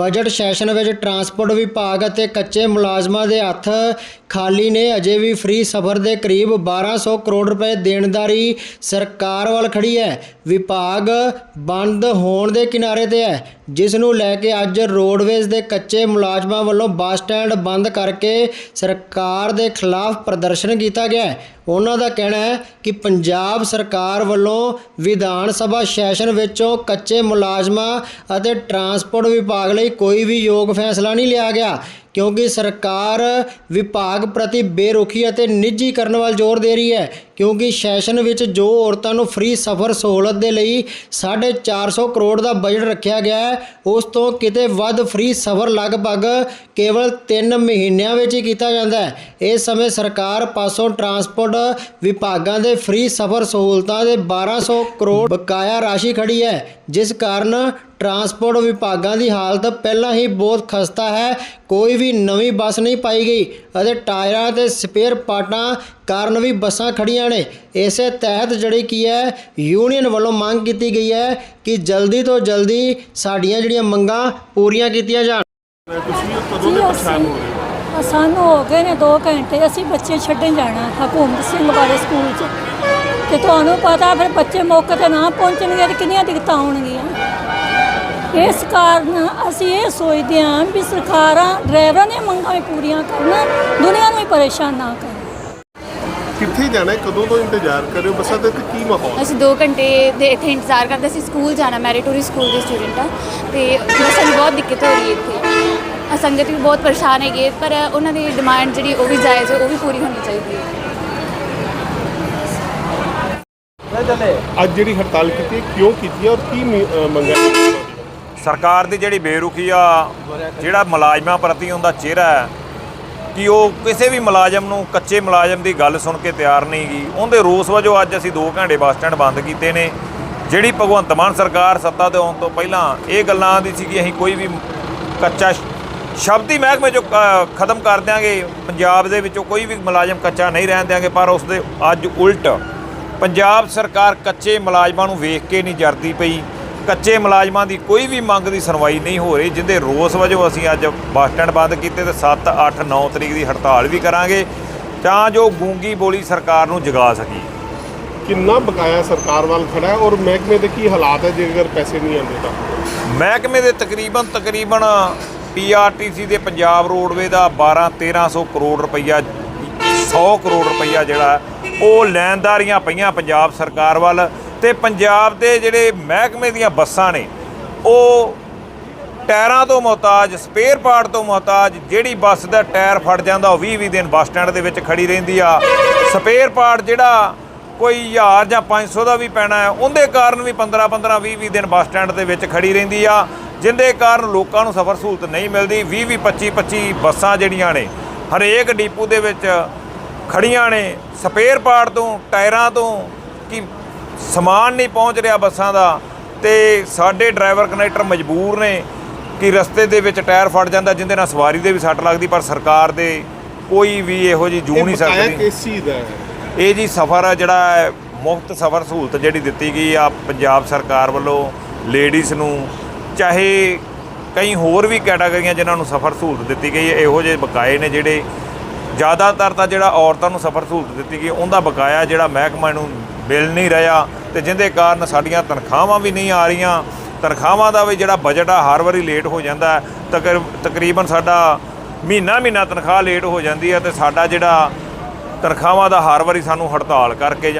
Budget session ਵਿੱਚ transport ਵਿਭਾਗ ਅਤੇ ਕੱਚੇ ਮੁਲਾਜ਼ਮਾਂ ਦੇ ਹੱਥ ਖਾਲੀ ਨੇ। ਅਜੇ ਵੀ ਫ੍ਰੀ ਸਫ਼ਰ ਦੇ ਕਰੀਬ 1200 ਕਰੋੜ ਰੁਪਏ ਦੇਣਦਾਰੀ ਸਰਕਾਰ ਵੱਲ ਖੜੀ ਹੈ। ਵਿਭਾਗ ਬੰਦ ਹੋਣ ਦੇ ਕਿਨਾਰੇ ਤੇ ਹੈ, ਜਿਸ ਨੂੰ ਲੈ ਕੇ ਅੱਜ ਰੋਡਵੇਜ਼ ਦੇ ਕੱਚੇ ਮੁਲਾਜ਼ਮਾਂ ਵੱਲੋਂ ਬੱਸ ਸਟੈਂਡ ਬੰਦ ਕਰਕੇ ਸਰਕਾਰ ਦੇ ਖਿਲਾਫ ਪ੍ਰਦਰਸ਼ਨ ਕੀਤਾ ਗਿਆ ਉਹਨਾਂ ਦਾ ਕਹਿਣਾ ਹੈ ਕਿ ਪੰਜਾਬ ਸਰਕਾਰ ਵੱਲੋਂ ਵਿਧਾਨ ਸਭਾ ਸੈਸ਼ਨ ਵਿੱਚੋਂ ਕੱਚੇ ਮੁਲਾਜ਼ਮਾਂ ਅਤੇ ਟਰਾਂਸਪੋਰਟ ਵਿਭਾਗ ਲਈ ਕੋਈ ਵੀ ਯੋਗ ਫੈਸਲਾ ਨਹੀਂ ਲਿਆ ਗਿਆ। ਕਿਉਂਕਿ ਸਰਕਾਰ ਵਿਭਾਗ ਪ੍ਰਤੀ ਬੇਰੁਖੀ ਅਤੇ ਨਿੱਜੀਕਰਨ ਵੱਲ ਜ਼ੋਰ ਦੇ ਰਹੀ ਹੈ, ਕਿਉਂਕਿ ਸੈਸ਼ਨ ਵਿੱਚ ਜੋ ਔਰਤਾਂ ਨੂੰ ਫ੍ਰੀ ਸਫ਼ਰ ਸਹੂਲਤ ਦੇ ਲਈ 450 ਕਰੋੜ ਦਾ ਬਜਟ ਰੱਖਿਆ ਗਿਆ ਹੈ, ਉਸ ਤੋਂ ਕਿਤੇ ਵੱਧ ਫ੍ਰੀ ਸਫ਼ਰ ਲਗਭਗ ਕੇਵਲ 3 ਮਹੀਨਿਆਂ ਵਿੱਚ ਹੀ ਕੀਤਾ ਜਾਂਦਾ ਹੈ। ਇਸ ਸਮੇਂ ਸਰਕਾਰ ਪਾਸੋਂ ਟਰਾਂਸਪੋਰਟ ਵਿਭਾਗਾਂ ਦੇ ਫ੍ਰੀ ਸਫ਼ਰ ਸਹੂਲਤਾਂ ਦੇ 1200 ਕਰੋੜ ਬਕਾਇਆ ਰਾਸ਼ੀ ਖੜੀ ਹੈ, ਜਿਸ ਕਾਰਨ ਟਰਾਂਸਪੋਰਟ ਵਿਭਾਗਾਂ ਦੀ ਹਾਲਤ ਪਹਿਲਾਂ ਹੀ ਬਹੁਤ ਖਸਤਾ ਹੈ। ਕੋਈ ਵੀ ਨਵੀਂ ਬੱਸ ਨਹੀਂ ਪਾਈ ਗਈ ਅਤੇ ਟਾਇਰਾਂ ਤੇ ਸਪੇਅਰ ਪਾਰਟਾਂ ਕਾਰਨ ਵੀ ਬੱਸਾਂ ਖੜੀਆਂ ਨੇ। ਇਸੇ ਤਹਿਤ ਜਿਹੜੀ ਕੀ ਹੈ ਯੂਨੀਅਨ ਵੱਲੋਂ ਮੰਗ ਕੀਤੀ ਗਈ ਹੈ ਕਿ ਜਲਦੀ ਤੋਂ ਜਲਦੀ ਸਾਡੀਆਂ ਜਿਹੜੀਆਂ ਮੰਗਾਂ ਪੂਰੀਆਂ ਕੀਤੀਆਂ ਜਾਣ। ਸਾਨੂੰ ਹੋ ਗਏ ਨੇ 2 ਘੰਟੇ। ਅਸੀਂ ਬੱਚੇ ਛੱਡਣ ਜਾਣਾ ਹਕੂਮਤ ਸਿੰਘ ਵਾਲੇ ਸਕੂਲ 'ਚ। ਤੇ ਤੁਹਾਨੂੰ ਪਤਾ ਫਿਰ ਬੱਚੇ ਮੌਕੇ ਤੇ ਨਾ ਪਹੁੰਚਣਗੇ ਤੇ ਕਿੰਨੀਆਂ ਦਿੱਕਤਾਂ ਆਉਣਗੀਆਂ ਇਸ ਕਾਰਨ ਅਸੀਂ ਇਹ ਸੋਚਦੇ ਹਾਂ ਵੀ ਸਰਕਾਰਾਂ ਡਰਾਈਵਰਾਂ ਦੀਆਂ ਮੰਗਾਂ ਵੀ ਪੂਰੀਆਂ ਕਰਨ ਦੁਨੀਆ ਨੂੰ ਵੀ ਪਰੇਸ਼ਾਨ ਨਾ ਕਰਨ। ਕਿੱਥੇ ਜਾਣਾ ਹੈ? ਕਦੋਂ ਤੋਂ ਇੰਤਜ਼ਾਰ ਕਰ ਰਹੇ ਹੋ? ਬੱਸਾਂ ਦੇ ਤੇ ਕੀ ਮਾਹੌਲ? ਅਸੀਂ 2 ਘੰਟੇ ਦੇ ਇੱਥੇ ਇੰਤਜ਼ਾਰ ਕਰਦੇ ਸੀ ਸਕੂਲ ਜਾਣਾ ਮੈਰੀਟੋਰੀ ਸਕੂਲ ਦੇ ਸਟੂਡੈਂਟ ਆ। ਤੇ ਬੱਸਾਂ ਦੀ ਬਹੁਤ ਦਿੱਕਤ ਹੋ ਰਹੀ ਹੈ ਇੱਥੇ। ਆ ਸੰਗਤ ਵੀ ਬਹੁਤ ਪਰੇਸ਼ਾਨ ਹੈਗੇ ਪਰ ਉਹਨਾਂ ਦੀ ਡਿਮਾਂਡ ਜਿਹੜੀ ਉਹ ਵੀ ਜਾਇਜ਼ ਹੈ ਉਹ ਵੀ ਪੂਰੀ ਹੋਣੀ ਚਾਹੀਦੀ ਹੈ। ਅੱਜ ਜਿਹੜੀ ਹੜਤਾਲ ਕੀਤੀ ਹੈ ਕਿਉਂ ਕੀਤੀ ਹੈ ਔਰ ਕੀ ਮ- ਅ, ਮੰਗਾਂ? ਹੈ ਤੁਹਾਡੀ? ਸਰਕਾਰ ਦੀ ਜਿਹੜੀ ਬੇਰੁਖੀ ਆ, ਜਿਹੜਾ ਮੁਲਾਜ਼ਮਾਂ ਪ੍ਰਤੀ ਉਹਦਾ ਚਿਹਰਾ ਹੈ, ਕਿ ਉਹ ਕਿਸੇ ਵੀ ਮੁਲਾਜ਼ਮ ਨੂੰ, ਕੱਚੇ ਮੁਲਾਜ਼ਮ ਦੀ ਗੱਲ ਸੁਣ ਕੇ ਤਿਆਰ ਨਹੀਂ ਗਈ ਉਹਦੇ ਰੋਸ ਵਜੋਂ ਅੱਜ ਅਸੀਂ 2 ਘੰਟੇ ਬੱਸ ਸਟੈਂਡ ਬੰਦ ਕੀਤੇ ਨੇ। ਜਿਹੜੀ ਭਗਵੰਤ ਮਾਨ ਸਰਕਾਰ ਸੱਤਾ ਤੇ ਆਉਣ ਤੋਂ ਪਹਿਲਾਂ ਇਹ ਗੱਲਾਂ ਆਂਦੀ ਸੀ ਕਿ ਅਸੀਂ ਕੋਈ ਵੀ ਕੱਚਾ ਸ਼ਬਦੀ ਮਹਿਕਮੇ ਚੋਂ ਕ- ਖਤਮ ਕਰ ਦਿਆਂਗੇ। ਪੰਜਾਬ ਦੇ ਵਿੱਚੋਂ ਕੋਈ ਵੀ ਮੁਲਾਜ਼ਮ ਕੱਚਾ ਨਹੀਂ ਰਹਿਣ ਦਿਆਂਗੇ, ਪਰ ਉਸ ਦੇ ਅੱਜ ਉਲਟ ਪੰਜਾਬ ਸਰਕਾਰ ਕੱਚੇ ਮੁਲਾਜ਼ਮਾਂ ਨੂੰ ਵੇਖ ਕੇ ਨਹੀਂ ਜਰਦੀ ਪਈ। ਕੱਚੇ ਮੁਲਾਜ਼ਮਾਂ ਦੀ ਕੋਈ ਵੀ ਮੰਗ ਦੀ ਸੁਣਵਾਈ ਨਹੀਂ ਹੋ ਰਹੀ ਜਿੰਦੇ ਰੋਸ ਵਜੋਂ ਅਸੀਂ ਅੱਜ ਬੱਸ ਸਟੈਂਡ ਬੰਦ ਕੀਤੇ ਤੇ 7 8 9 ਤਰੀਕ ਦੀ ਹੜਤਾਲ ਵੀ ਕਰਾਂਗੇ ਤਾਂ ਜੋ ਗੂੰਗੀ ਬੋਲੀ ਸਰਕਾਰ ਨੂੰ ਜਗਾ ਸਕੀ। ਕਿੰਨਾ ਬਕਾਇਆ ਸਰਕਾਰ ਵੱਲ ਖੜਾ ਹੈ ਔਰ ਮਹਿਕਮੇ ਦੇ ਕੀ ਹਾਲਾਤ ਹੈ ਜੇਕਰ ਪੈਸੇ ਨਹੀਂ ਆਉਂਦੇ ਤਾਂ? ਮਹਿਕਮੇ ਦੇ ਤਕਰੀਬਨ ਤਕਰੀਬਨ ਪੀਆਰਟੀਸੀ ਦੇ ਪੰਜਾਬ ਰੋਡਵੇ ਦਾ 12 1300 ਕਰੋੜ ਰੁਪਈਆ 100 ਕਰੋੜ ਰੁਪਈਆ ਜਿਹੜਾ ਉਹ ਲੈਣਦਾਰੀਆਂ ਪਈਆਂ ਪੰਜਾਬ ਸਰਕਾਰ ਵੱਲ। ਤੇ ਪੰਜਾਬ ਦੇ ਜਿਹੜੇ ਮਹਿਕਮੇ ਦੀਆਂ ਬੱਸਾਂ ਨੇ, ਉਹ ਟਾਇਰਾਂ ਤੋਂ ਮੁਹਤਾਜ, ਸਪੇਅਰ ਪਾਰਟ ਤੋਂ ਮੁਹਤਾਜ, ਜਿਹੜੀ ਬੱਸ ਦਾ ਟਾਇਰ ਫਟ ਜਾਂਦਾ, ਉਹ 20 20 ਦਿਨ ਬੱਸ ਸਟੈਂਡ ਦੇ ਵਿੱਚ ਖੜੀ ਰਹਿੰਦੀ ਆ। ਸਪੇਅਰ ਪਾਰਟ ਜਿਹੜਾ ਕੋਈ 1000 ਜਾਂ 500 ਦਾ ਵੀ ਪੈਣਾ ਹੈ, ਉਹਦੇ ਕਾਰਨ ਵੀ 15 15 20 20 ਦਿਨ ਬੱਸ ਸਟੈਂਡ ਦੇ ਵਿੱਚ ਖੜੀ ਰਹਿੰਦੀ ਆ, ਜਿੰਦੇ ਕਾਰਨ ਲੋਕਾਂ ਨੂੰ ਸਫ਼ਰ ਸਹੂਲਤ ਨਹੀਂ ਮਿਲਦੀ। 20 20 25 25 ਬੱਸਾਂ ਜਿਹੜੀਆਂ ਨੇ, ਹਰੇਕ ਡੀਪੂ ਦੇ ਵਿੱਚ ਖੜੀਆਂ ਨੇ। ਸਪੇਅਰ ਪਾਰਟ ਤੋਂ, ਟਾਇਰਾਂ ਤੋਂ, ਕਿ ਸਮਾਨ ਨਹੀਂ ਪਹੁੰਚ ਰਿਹਾ ਬੱਸਾਂ ਦਾ ਤੇ ਸਾਡੇ ਡਰਾਈਵਰ ਕਨੈਕਟਰ ਮਜਬੂਰ ਨੇ ਕਿ ਰਸਤੇ ਦੇ ਵਿੱਚ ਟਾਇਰ ਫਟ ਜਾਂਦਾ ਜਿੰਦੇ ਨਾਲ ਸਵਾਰੀ ਦੇ ਵੀ ਸੱਟ ਲੱਗਦੀ ਪਰ ਸਰਕਾਰ ਦੇ ਕੋਈ ਵੀ ਇਹੋ ਜੀ ਜੂ ਨਹੀਂ ਸਕਦੀ। ਕਿਸ ਚੀਜ਼ ਦਾ ਇਹ ਜੀ ਸਫ਼ਰ ਜਿਹੜਾ ਹੈ ਮੁਫਤ ਸਫ਼ਰ ਸਹੂਲਤ ਜਿਹੜੀ ਦਿੱਤੀ ਗਈ ਆ ਪੰਜਾਬ ਸਰਕਾਰ ਵੱਲੋਂ ਲੇਡੀਜ਼ ਨੂੰ ਚਾਹੇ ਕਈ ਹੋਰ ਵੀ ਕੈਟਾਗਰੀਆਂ ਜਿਨ੍ਹਾਂ ਨੂੰ ਸਫ਼ਰ ਸਹੂਲਤ ਦਿੱਤੀ ਗਈ ਹੈ ਇਹੋ ਜਿਹੇ ਬਕਾਏ ਨੇ ਜਿਹੜੇ ਜ਼ਿਆਦਾਤਰ ਤਾਂ ਜਿਹੜਾ ਔਰਤਾਂ ਨੂੰ ਸਫ਼ਰ ਸਹੂਲਤ ਦਿੱਤੀ ਗਈ ਉਹਦਾ ਬਕਾਇਆ ਜਿਹੜਾ ਮਹਿਕਮਾ ਨੂੰ ਮਿਲ ਨਹੀਂ ਰਿਹਾ ਤੇ ਜਿੰਦੇ ਕਾਰਨ ਸਾਡੀਆਂ ਤਨਖਾਹਾਂ ਵੀ ਨਹੀਂ ਆ ਰਹੀਆਂ ਤਨਖਾਹਾਂ ਦਾ ਵੀ ਜਿਹੜਾ ਬਜਟ ਆ, ਹਰ ਵਾਰੀ ਲੇਟ ਹੋ ਜਾਂਦਾ ਹੈ। ਤਕਰੀਬਨ ਸਾਡਾ ਮਹੀਨਾ ਮਹੀਨਾ ਤਨਖਾਹ ਲੇਟ ਹੋ ਜਾਂਦੀ ਹੈ ਤੇ ਸਾਡਾ ਜਿਹੜਾ ਤਨਖਾਹਾਂ ਦਾ ਹਰ ਵਾਰੀ ਸਾਨੂੰ ਹੜਤਾਲ ਕਰਕੇ